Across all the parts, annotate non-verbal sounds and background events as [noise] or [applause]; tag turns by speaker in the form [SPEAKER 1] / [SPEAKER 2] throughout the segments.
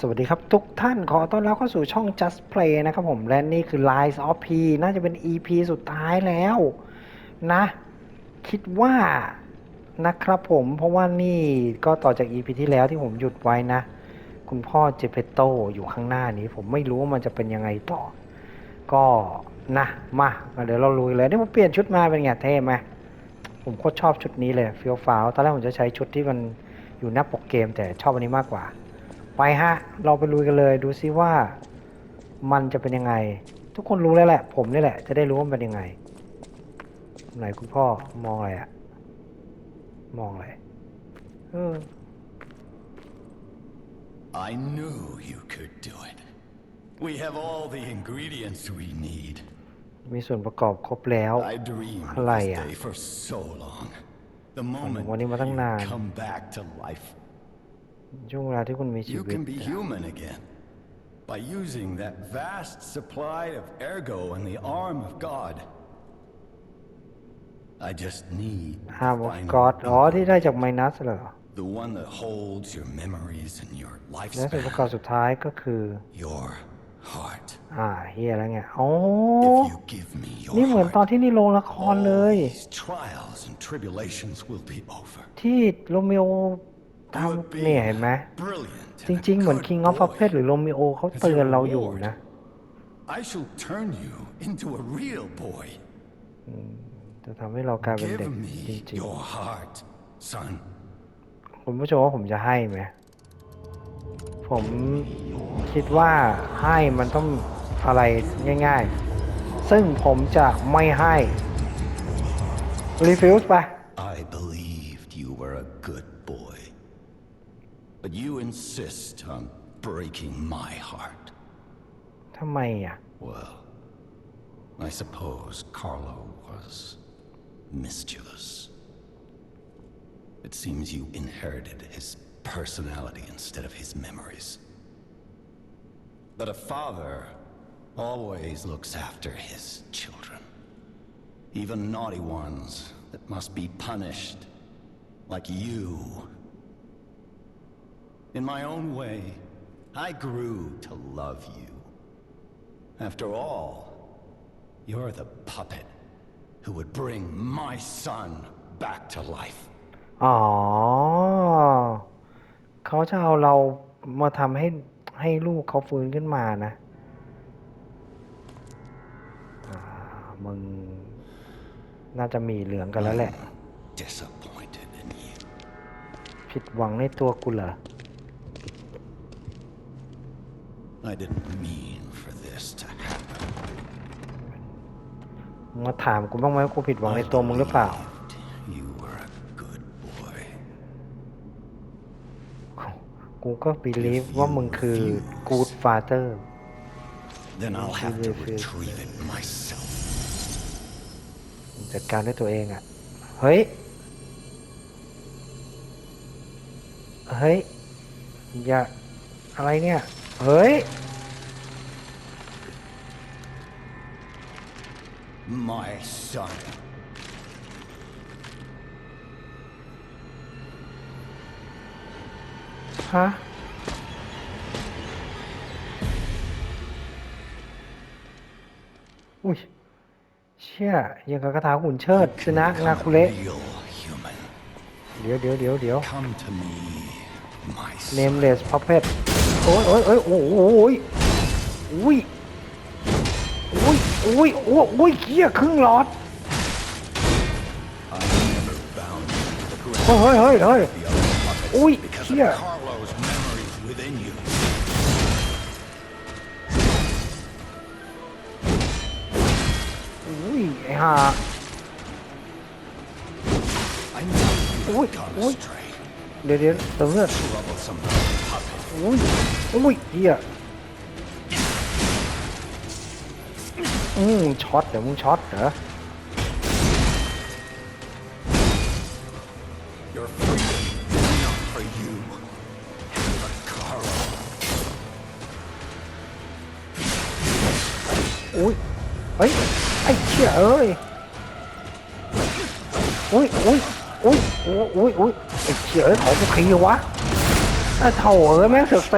[SPEAKER 1] สวัสดีครับ ทุกท่านขอต้อนรับเข้าสู่ช่อง Just Play นะครับผมและนี่คือ Lies of P น่าจะเป็น EP สุดท้ายแล้วนะ คิดว่านะครับผมเพราะว่านี่ก็ต่อจาก EP ที่แล้วที่ผมหยุดไว้นะ คุณพ่อเจเปโตอยู่ข้างหน้านี้ ผมไม่รู้ว่ามันจะเป็นยังไงต่อ ก็นะมาเดี๋ยวเราลุยเลยนี่ผมเปลี่ยนชุดมาเป็นไงเท่ไหมผมโคตรชอบชุดนี้เลยฟิลฟ้าวตอนแรกผมจะใช้ชุดที่มันอยู่หน้าปกเกม แต่ชอบอันนี้มากกว่า ไปฮะ เราไปลุยกันเลย ดูซิว่า มันจะเป็นยังไง ทุกคนรู้แล้วแหละ ผมนี่แหละ จะได้รู้ว่ามันเป็นยังไง ไหนคุณพ่อมองอะไรอะมองอะไรเออ
[SPEAKER 2] I knew you could do it. We have all the ingredients we need.
[SPEAKER 1] มีส่วนประกอบครบแล้ว
[SPEAKER 2] I dreamed of
[SPEAKER 1] อะไร
[SPEAKER 2] this
[SPEAKER 1] อะ
[SPEAKER 2] day for so long. The moment
[SPEAKER 1] วันนี้มาตั้ง
[SPEAKER 2] you
[SPEAKER 1] นาน
[SPEAKER 2] come back to life,
[SPEAKER 1] ช่วงเวลาที่คุณมีชี
[SPEAKER 2] you
[SPEAKER 1] วิต
[SPEAKER 2] can be human again. By using that vast supply of ergo and the arm of God. I just need the
[SPEAKER 1] ห้ามอ
[SPEAKER 2] final
[SPEAKER 1] กอดอ๋อที่ได้จากไมนัสเหรอ
[SPEAKER 2] the one that holds your memories and your
[SPEAKER 1] และส่วนประกอบ
[SPEAKER 2] lifespan,
[SPEAKER 1] สุดท้ายก็คือ
[SPEAKER 2] your heart.
[SPEAKER 1] อ่าเฮียแล้วไงอ๋อ
[SPEAKER 2] If you give me your
[SPEAKER 1] นี่เหมือนตอน
[SPEAKER 2] heart,
[SPEAKER 1] ที่นี่โรงละครเลย
[SPEAKER 2] These trials and tribulations will be over.
[SPEAKER 1] ที่โรมิโอ
[SPEAKER 2] You would
[SPEAKER 1] ทำ
[SPEAKER 2] be
[SPEAKER 1] เนี่ยเห็นไหม
[SPEAKER 2] brilliant
[SPEAKER 1] จ
[SPEAKER 2] and a
[SPEAKER 1] ริง ๆ เหมือน
[SPEAKER 2] good
[SPEAKER 1] King of
[SPEAKER 2] boy.
[SPEAKER 1] Puppets หรือโรมิโอเขาเตือนเราอยู่นะ
[SPEAKER 2] I shall turn you into a real boy.
[SPEAKER 1] จะทำให้เรากลายเป็นเด็ก
[SPEAKER 2] Give
[SPEAKER 1] จ
[SPEAKER 2] me
[SPEAKER 1] ริง
[SPEAKER 2] your heart, son.
[SPEAKER 1] ๆคุณผู้ชมว่าผมจะให้ไหม ผมคิดว่าให้มันต้องอะไรง่าย ๆ ซึ่งผมจะไม่ให้ รีฟิวส์ไป
[SPEAKER 2] I believed you were a good boy. But you insist on breaking my heart.
[SPEAKER 1] ทำไมอ่ะ
[SPEAKER 2] Well, I suppose Carlo was mischievous. It seems you inherited his personality instead of his memories. But a father always looks after his children, even naughty ones that must be punished, like you. In my own way, I grew to love you. After all, you're the puppet who would bring my son back to life.
[SPEAKER 1] อ๋อเขาจะเอาเรามาทำให้ให้ลูกเขาฟื้นขึ้นมานะอ่ามึงน่าจะมีเหลืองกันแล้วแหละ
[SPEAKER 2] Disappointed in you.
[SPEAKER 1] ผิดหวังในตัวกูเหรอ
[SPEAKER 2] I didn't mean for this to happen.
[SPEAKER 1] มึงมาถามกูบ้างไหมว่ากูผิดหวังในตัวมึงหรือเปล่า
[SPEAKER 2] You were a good boy.
[SPEAKER 1] กูก็บีลีฟว่ามึงคือ good father
[SPEAKER 2] Then I'll have to
[SPEAKER 1] Yes, yes,
[SPEAKER 2] retrieve it myself.
[SPEAKER 1] จัดการด้วยตัวเองอะ่ะ เฮ้ย เฮ้ย อย่า อะไรเนี่ย เฮ้ย
[SPEAKER 2] My son.
[SPEAKER 1] ฮะ อุ้ย เชี่ยยังกับคาถาหุ่นเชิดชนะนาคุเละ
[SPEAKER 2] Real human.
[SPEAKER 1] เดี๋ยวเดี๋ยวเดี๋ยวเดี๋ยว
[SPEAKER 2] Come to me, my son.
[SPEAKER 1] nameless puppet โอ้ยโอ้ยโอ้ยโอ้ยโอ้ยโอ้ยโอ้ยโอ้ยโอ้ยโอ้ยเขี้ยครึ่งหลอดเฮ้ยเฮ้ยเฮ้ย
[SPEAKER 2] เฮ้
[SPEAKER 1] ย
[SPEAKER 2] โอ้ยเขี้ยโอ้
[SPEAKER 1] ยไอ้ห่า
[SPEAKER 2] โอ้ยโอ้ย
[SPEAKER 1] เดี๋ยวเดี๋ยวเติมเลือด อุ้ยอุ้ยเหี้ยอืมช็อตเดี๋ยวมึงช็อตเหรอ
[SPEAKER 2] Your freedom is not for you, but Carlo.
[SPEAKER 1] อุ้ยเฮ้ยไอ้เชี่ยเอ้ยอุ้ยอุ้ยอุ้ยอุ้ยอุ้ยอุ้ยไอ้เชี่ยเอ้ยของกูใครวะ ไอ้เถ่เอ้ยแม่งเสือกเซ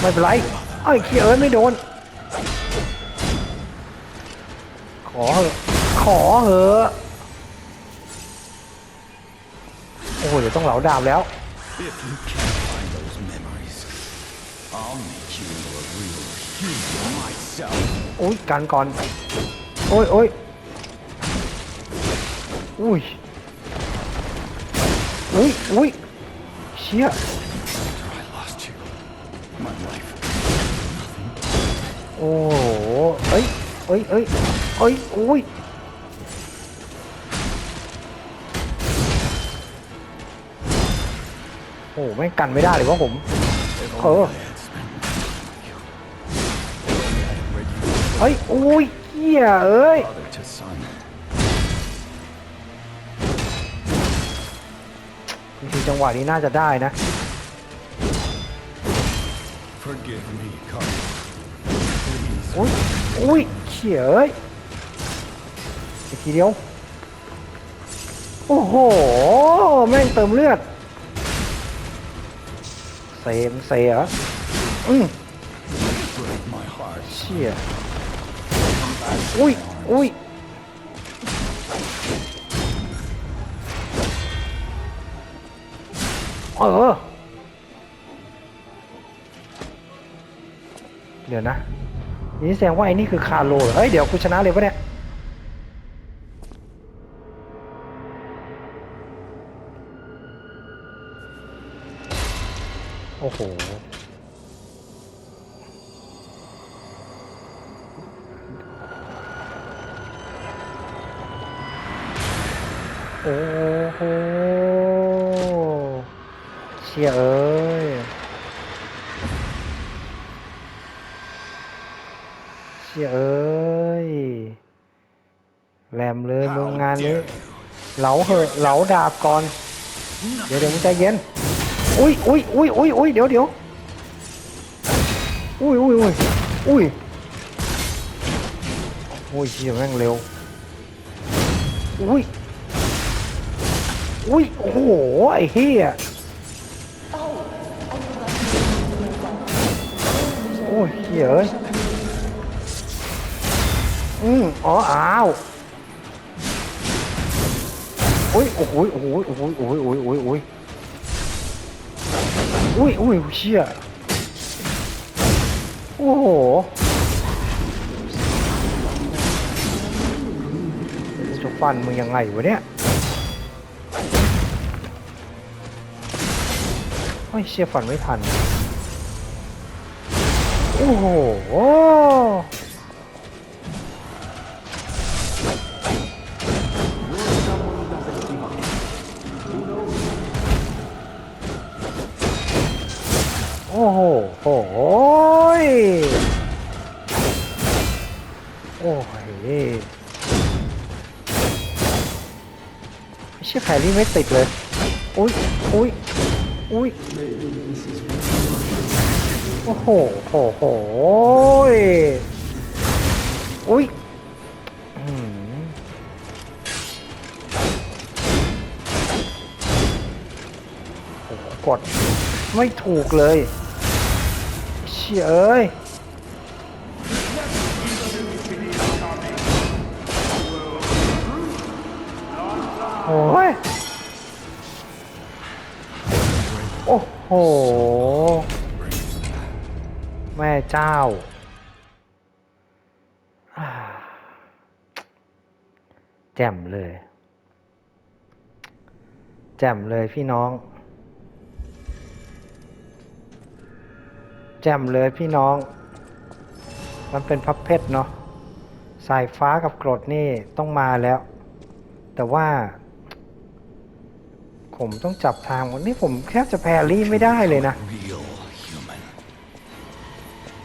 [SPEAKER 1] ไม่เป็นไรเอ้ยเขียเอ้ยไม่โดน ขอเหอะขอเหอะโอ้โหเดี๋ยวต้องเหลาดาบแล้ว
[SPEAKER 2] If you can't find those memories, I'll make you into a real human myself.
[SPEAKER 1] อุ้ยกันก่อน โอ้ยโอ้ยอุ้ยอุ้ยอุ้ยเชี่ย โอ้โหเอ้ยเอ้ยเอ้ยเอ้ยอุ้ยโอ้โหไม่งกันไม่ได้เลยว่าผมเออเฮ้ยอุ้ยเหี้ยเอ้ย
[SPEAKER 2] father to son.
[SPEAKER 1] จริงๆจังหวะนี้น่าจะได้นะ
[SPEAKER 2] Forgive me, Carl.
[SPEAKER 1] อุ้ยอุ้ยเขียเอ้ยอีกทีเดียว โอ้โห แม่งเติมเลือด เซมเสียอืมเชี่ยอุ้ยอุ้ยเออเดี๋ยวนะ นี่แสดงว่าไอ้นี่คือคาร์โลเหรอเอ้ยเดี๋ยวกูชนะเลยปะเนี่ยโอ้โห เชี่ยเอ้ยแหลมเลยมึงงานนี้เหลาเหอะเหลาดาบก่อน เดี๋ยวเดี๋ยวมึงใจเย็นอุ้ยอุ้ยอุ้ยอุ้ยอุ้ยเดี๋ยวเดี๋ยวอุ้ยอุ้ยอุ้ยอุ้ยอุ้ยเชี่ยแม่งเร็วอุ้ยอุ้ยโอ้โหไอ้เฮียโอ้ยเฮียเอ้ย อืมอ๋ออ้าวโอ้ยโอ้โหโอ้โหโอ้โหโอ้โหโอ้โหโอ้โหโอ้ยอุ้ยอุ้ยเชี่ยโอ้โหจะฟันมึงยังไงวะเนี่ยโอ้ยเชี่ยฟันไม่ทัน โอ้โห โอ้ยไม่ใช่แพรรี่ไม่ติดเลยอุ้ยอุ้ยอุ้ยโอ้โหโอ้โหยอุ้ยอื้อหือโอ้กดไม่ถูกเลยเชี่ยเอ้ย โอ้โห แม่เจ้าอ่าแจ่มเลย แจ่มเลยพี่น้อง แจ่มเลยพี่น้อง มันเป็นพับเพชรเนาะ สายฟ้ากับกรดนี่ต้องมาแล้ว แต่ว่า ผมต้องจับทางวันนี้ผมแทบจะแพรรี่ไม่ได้เลยนะ
[SPEAKER 2] Real human.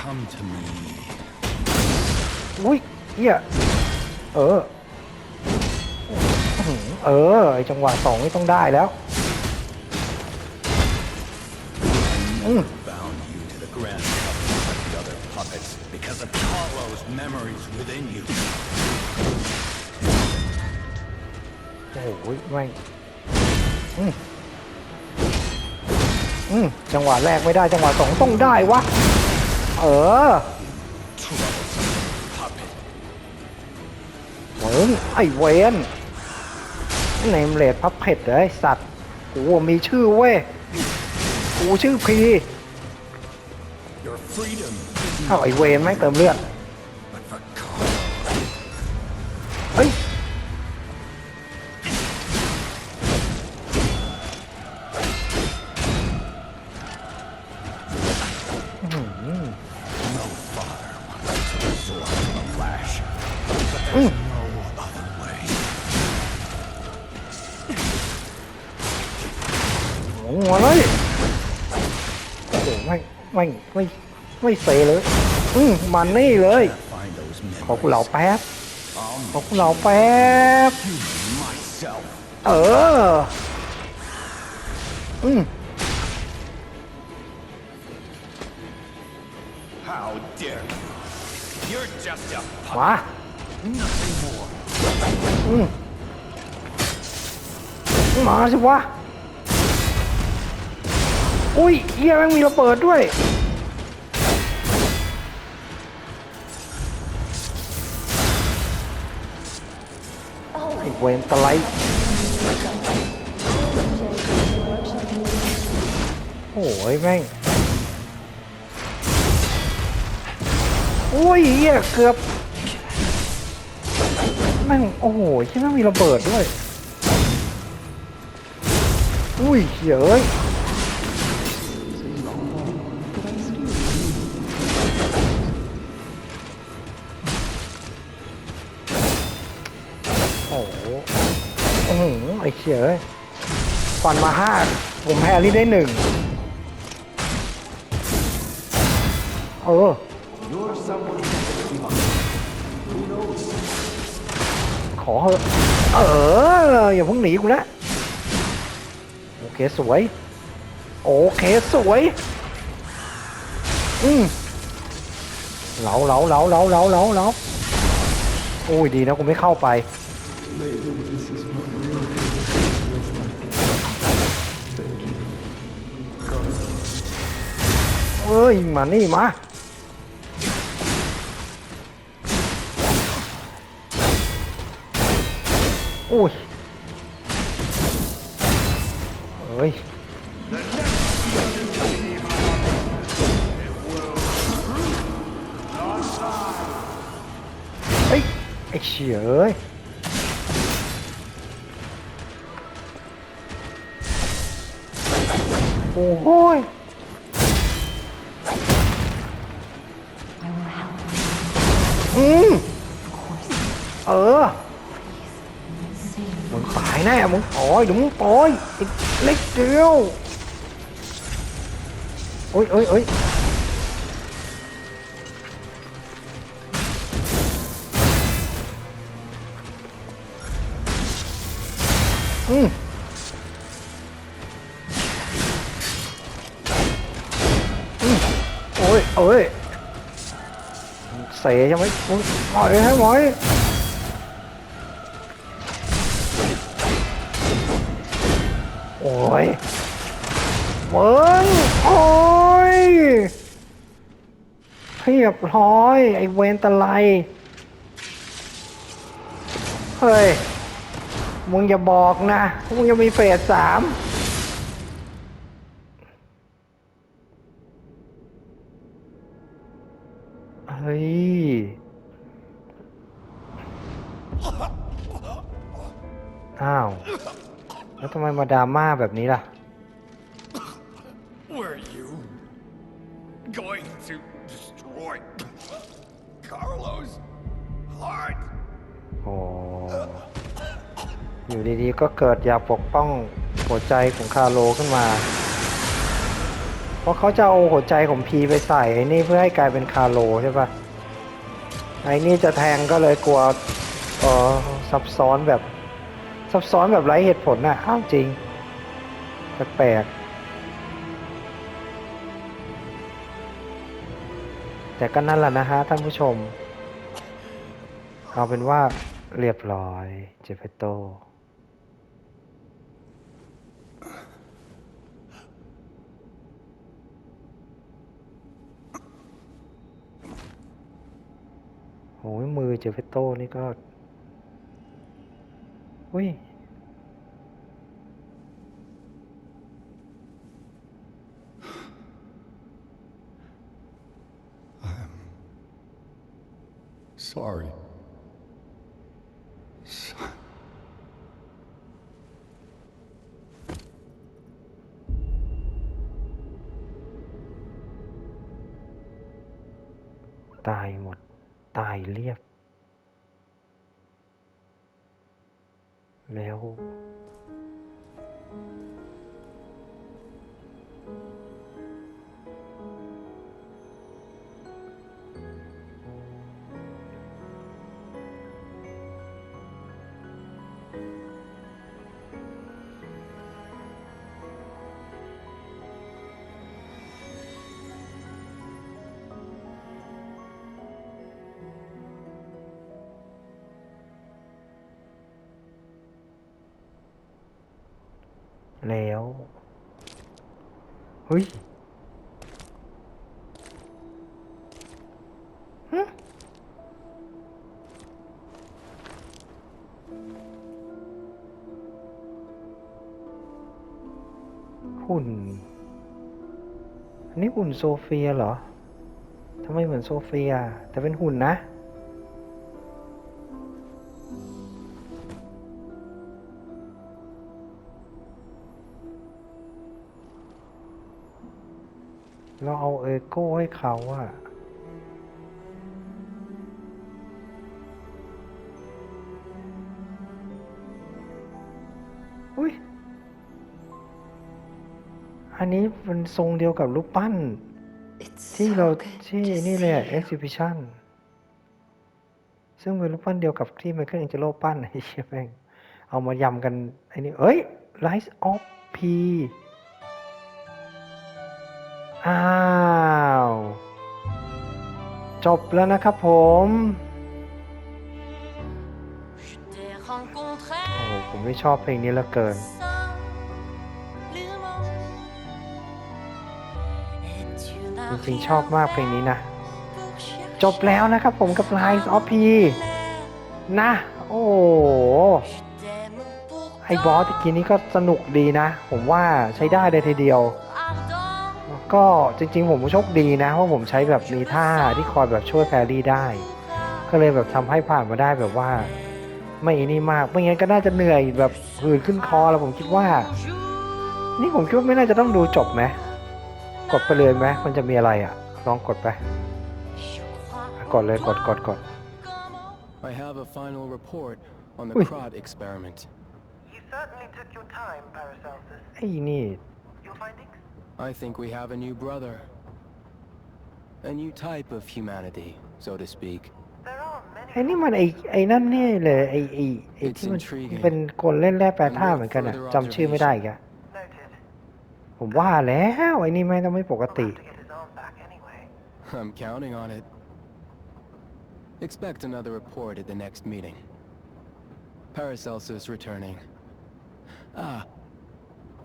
[SPEAKER 2] Come to me.
[SPEAKER 1] อุ้ยเฮียเอออื้อหือเออไอจังหวะสองนี่ต้องได้แล้วอืม
[SPEAKER 2] Bound you to the grand puppet like the other puppets because of Carlo's memories within you.
[SPEAKER 1] โอ้โหไม่ง อืมอืมจังหวะแรกไม่ได้จังหวะสองต้องได้วะ เออ
[SPEAKER 2] Puppet.
[SPEAKER 1] มึงไอ้เวนเนมเลดพับเผ็ดเลยสัตว์กูมีชื่อเว้ยกูชื่อพี
[SPEAKER 2] Your freedom is
[SPEAKER 1] เอ้าไอ้เวนไม่งเติมเลือด ไม่เซเลยอืมมันนี่เลย
[SPEAKER 2] Find those
[SPEAKER 1] ขอกูเหล่า
[SPEAKER 2] memories.
[SPEAKER 1] แป๊บ
[SPEAKER 2] I'll
[SPEAKER 1] ขอกูเหล่าแป๊บ
[SPEAKER 2] make myself.
[SPEAKER 1] เอออืม
[SPEAKER 2] How dare you? You're just a
[SPEAKER 1] มา
[SPEAKER 2] puppet, nothing more.
[SPEAKER 1] อืมมาสิวะ อุ้ยเฮียแม่งมีระเบิดด้วย ไอ้เวนตะไลโอ้ยแม่งโอ้ยเฮียเกือบแม่งโอ้โหใช่ไหมงมีระเบิดด้วย อุ้ยเฮ้ย เฉยฟันมาห้าผมแพ้นี่ได้หนึ่งเออขอเหอะเออ อย่าพิ่งหนีกูนะโอเคสวย โอเคสวย อืมเหลาเหลาเหลาเหลาเหลาเหลาเหลาโอ้ยดีนะกูไม่เข้าไป เอ้ย มานี่มาอุ้ยเอ้ยเฮ้ยไอ้เฉียเอ้ยโอ้ย เออมึงตายแน่มึงตายเดี๋ยวมึงตายอีกเล็กเดียวโอ้ยโอ้ยโอ้ยอืมอืมโอ้ยโอ้ยเสียใช่ไหมมึงปล่อยให้ไหมอย มึงโอ้ยเรียบร้อย ไอ้เวนตะไลเฮ้ย มึงอย่าบอกนะ มึงยังมีเฟสสามเฮ้ย อ้าว แล้วทำไมมาดราม่าแบบนี้ล่ะ
[SPEAKER 2] Were you going to destroy Carlos' heart?
[SPEAKER 1] โอ้อยู่ดีๆ ก็เกิดอยากปกป้องหัวใจของคาโลขึ้นมา เพราะเขาจะเอาหัวใจของพีไปใส่ไอ้นี่เพื่อให้กลายเป็นคาโลใช่ปะไอ้นี่จะแทงก็เลยกลัวเออซับซ้อนแบบ ซับซ้อนแบบไร้เหตุผลน่ะอ้าวจริง แปลกแต่ก็นั่นแหละนะฮะท่านผู้ชม เอาเป็นว่าเรียบร้อย เจเปโต โอ้ยมือเจเปโตนี่ก็ อุ้ย
[SPEAKER 2] Sorry. Son.
[SPEAKER 1] ตายหมด ตายเรียบ แล้ว แล้วเฮ้ยหึหุ่น อันนี้หุ่นโซเฟียเหรอทำไมเหมือนโซเฟีย แต่เป็นหุ่นนะ เราเอาเอโก้ให้เขาอะอุ้ย อันนี้มันทรงเดียวกับรูปปั้น
[SPEAKER 3] It's
[SPEAKER 1] ที่เรา
[SPEAKER 3] so good
[SPEAKER 1] ที่
[SPEAKER 3] to
[SPEAKER 1] นี่เลย
[SPEAKER 3] see
[SPEAKER 1] อะ
[SPEAKER 3] you.
[SPEAKER 1] exhibition ซึ่งเป็นรูปปั้นเดียวกับที่ไมเคิลแองเจโลปั้นไอ้เชี่ยแม่งเอามายำกันไอ้นี่เอ้ย Rise of P อ้าว จบแล้วนะครับผม โอ้โหผมไม่ชอบเพลงนี้เหลือเกิน จริงๆชอบมากเพลงนี้นะ จบแล้วนะครับผมกับ Rise of P นะ โอ้ไอ้บอสตะกี้นี้ก็สนุกดีนะ ผมว่าใช้ได้เลยทีเดียว ก็จริงๆ ผมโชคดีนะว่าผมใช้แบบมีท่าที่คอยแบบช่วยแพรรี่ได้ ก็เลยแบบทำให้ผ่านมาได้แบบว่า ไม่อันนี่มากไม่งั้นก็น่าจะเหนื่อยแบบหืดขึ้นคอแล้วผมคิดว่า
[SPEAKER 3] jour
[SPEAKER 1] นี่ผมคิดว่าไม่น่าจะต้องดูจบไหมกดไปเลยไหมมันจะมีอะไรอะ ลองกดไป
[SPEAKER 3] Je crois
[SPEAKER 1] อะกดเลยกดกดกด
[SPEAKER 3] comment
[SPEAKER 4] I have a final report on the
[SPEAKER 1] Ui.
[SPEAKER 4] Crod experiment.
[SPEAKER 5] You certainly took your time, Paracelsus.
[SPEAKER 1] ไอ้นี่
[SPEAKER 5] Your findings?
[SPEAKER 4] I think we have a new brother. A new type of humanity, so to speak.
[SPEAKER 5] There are many.
[SPEAKER 1] ไอ้นี่มันไอ้ไอ้นั่นนี่เลยไอ้ไอ้ไอ้
[SPEAKER 4] It's
[SPEAKER 1] ที่มัน
[SPEAKER 4] intriguing.
[SPEAKER 1] เป็นคนเล่นแร่แปรธาตุเหมือนกันอ่ะจำชื่อไม่ได้อีกอะ
[SPEAKER 5] Noted.
[SPEAKER 1] ผมว่าแล้วไอ้นี่แม่งต้องไม่ปก
[SPEAKER 5] We'll
[SPEAKER 1] ติ
[SPEAKER 5] have to get his arm back anyway. [laughs]
[SPEAKER 4] I'm counting on it. Expect another report at the next meeting. Paracelsus returning. Ah,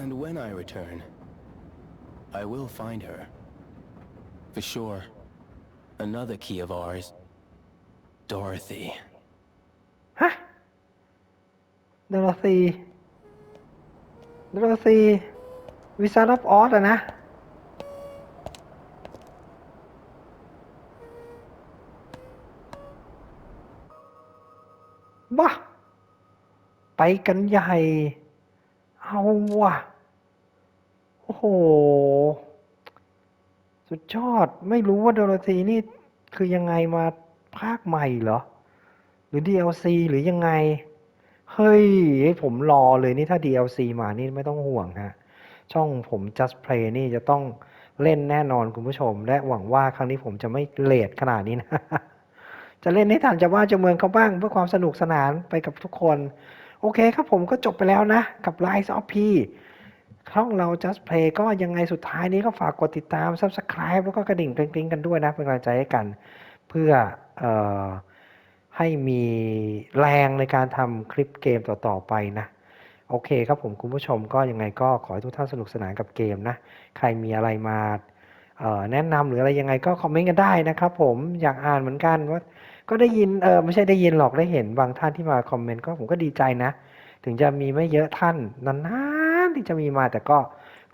[SPEAKER 4] and when I return, I will find her. For sure. Another key of ours. Dorothy.
[SPEAKER 1] ฮะเดลซีเดลซีวิซาร์ดออสอะนะ บ้า ไปกันใหญ่ เอาว่ะ โอ้โห สุดยอด ไม่รู้ว่าโดโรธีนี่คือยังไงมาภาคใหม่เหรอ หรือ DLC หรือยังไง เฮ้ยผมรอเลยนี่ถ้า DLC มานี่ไม่ต้องห่วงฮะ ช่องผม Just Play นี่จะต้องเล่นแน่นอนคุณผู้ชม และหวังว่าครั้งนี้ผมจะไม่เลทขนาดนี้นะ จะเล่นให้ทันจะว่าจะเมืองเขาบ้างเพื่อความสนุกสนานไปกับทุกคน โอเคครับผมก็จบไปแล้วนะ กับ Rise of P ช่องเรา Just Play ก็ยังไงสุดท้ายนี้ก็ฝากกดติดตาม Subscribe แล้วก็กระดิ่งกริ๊งๆกันด้วยนะเป็นกำลังใจให้กัน เพื่อออให้มีแรงในการทำคลิปเกมต่อ ๆ ไปนะ โอเคครับผมคุณผู้ชมก็ยังไงก็ขอให้ทุกท่านสนุกสนานกับเกมนะ ใครมีอะไรมาแนะนำหรืออะไรยังไงก็คอมเมนต์กันได้นะครับผมอยากอ่านเหมือนกันว่าก็ได้ยินเออไม่ใช่ได้ยินหรอกได้เห็นบางท่านที่มาคอมเมนต์ก็ผมก็ดีใจนะ ถึงจะมีไม่เยอะท่านนาน ๆที่จะมีมาแต่ก็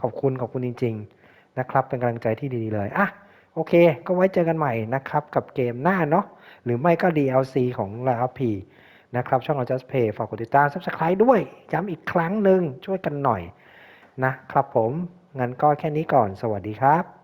[SPEAKER 1] ขอบคุณขอบคุณจริง ๆ นะครับ เป็นกำลังใจที่ดีๆเลยอะโอเค ก็ไว้เจอกันใหม่นะครับ กับเกมหน้าเนาะหรือไม่ก็ DLC ของ l a p นะครับ ช่องเรา Just Play ฝากกดติดตาม Subscribe ด้วยย้ำอีกครั้งหนึ่งช่วยกันหน่อยนะครับผม งั้นก็แค่นี้ก่อน สวัสดีครับ